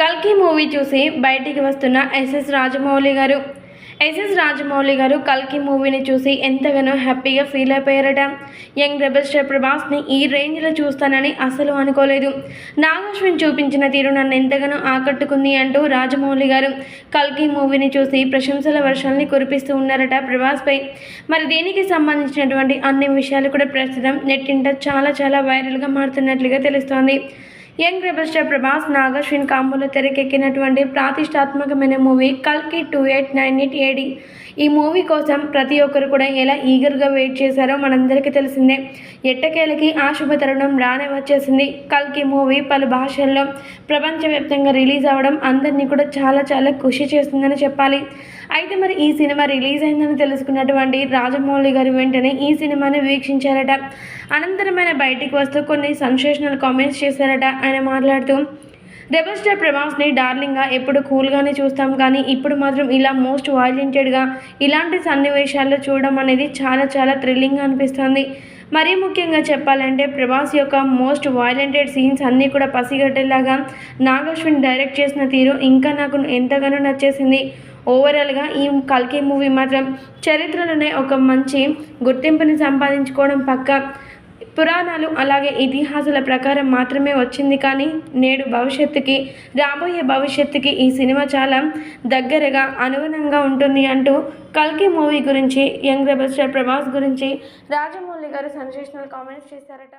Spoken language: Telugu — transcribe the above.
కల్కి మూవీ చూసి బయటికి వస్తున్న ఎస్ఎస్ రాజమౌళి గారు. ఎస్ఎస్ రాజమౌళి గారు కల్కి మూవీని చూసి ఎంతగానో హ్యాపీగా ఫీల్ అయిపోయారట. యంగ్ రెబల్ స్టార్ ప్రభాస్ని ఈ రేంజ్లో చూస్తానని అసలు అనుకోలేదు. నాగశ్విన్ చూపించిన తీరు నన్ను ఎంతగానో ఆకట్టుకుంది అంటూ రాజమౌళి గారు కల్కి మూవీని చూసి ప్రశంసల వర్షాలని కురిపిస్తూ ఉన్నారట ప్రభాస్పై. మరి దీనికి సంబంధించినటువంటి అన్ని విషయాలు కూడా ప్రస్తుతం నెట్టింట చాలా చాలా వైరల్గా మారుతున్నట్లుగా తెలుస్తోంది. Young rebel star Prabhas Nag Ashwin కాంబోలో తెరకెక్కినటువంటి ప్రతిష్టాత్మకమైన మూవీ కల్కి two eight nine eight AD. ఈ మూవీ కోసం ప్రతి ఒక్కరు కూడా ఎలా ఈగర్గా వెయిట్ చేశారో మనందరికీ తెలిసిందే. ఎట్టకేలకి ఆ శుభ తరుణం రానే వచ్చేసింది. కల్కి మూవీ పలు భాషల్లో ప్రపంచవ్యాప్తంగా రిలీజ్ అవ్వడం అందరినీ కూడా చాలా చాలా ఖుషి చేస్తుందని చెప్పాలి. అయితే మరి ఈ సినిమా రిలీజ్ అయిందని తెలుసుకున్నటువంటి రాజమౌళి గారు వెంటనే ఈ సినిమాని వీక్షించారట. అనంతరమైన బయటికి వస్తూ కొన్ని సెన్సేషనల్ కామెంట్స్ చేశారట. ఆయన మాట్లాడుతూ రెబల్ స్టార్ ప్రభాస్ని డార్లింగ్గా ఎప్పుడు కూల్గానే చూస్తాం కానీ ఇప్పుడు మాత్రం ఇలా మోస్ట్ వాయిలెంటెడ్గా ఇలాంటి సన్నివేశాల్లో చూడడం అనేది చాలా చాలా థ్రిల్లింగ్ అనిపిస్తుంది. మరీ ముఖ్యంగా చెప్పాలంటే ప్రభాస్ యొక్క మోస్ట్ వాయిలెంటెడ్ సీన్స్ అన్నీ కూడా పసిగట్టేలాగా నాగశ్విన్ డైరెక్ట్ చేసిన తీరు ఇంకా నాకు ఎంతగానో నచ్చేసింది. ఓవరాల్గా ఈ కల్కి మూవీ మాత్రం చరిత్రలోనే ఒక మంచి గుర్తింపుని సంపాదించుకోవడం పక్క. పురాణాలు అలాగే ఇతిహాసాల ప్రకారం మాత్రమే వచ్చింది కానీ నేడు భవిష్యత్తుకి రాబోయే భవిష్యత్తుకి ఈ సినిమా చాలా దగ్గరగా అనుగుణంగా ఉంటుంది అంటూ కల్కి మూవీ గురించి యంగ్ రెబల్ స్టార్ ప్రభాస్ గురించి రాజమౌళి గారు సెన్సేషనల్ కామెంట్స్ చేశారట.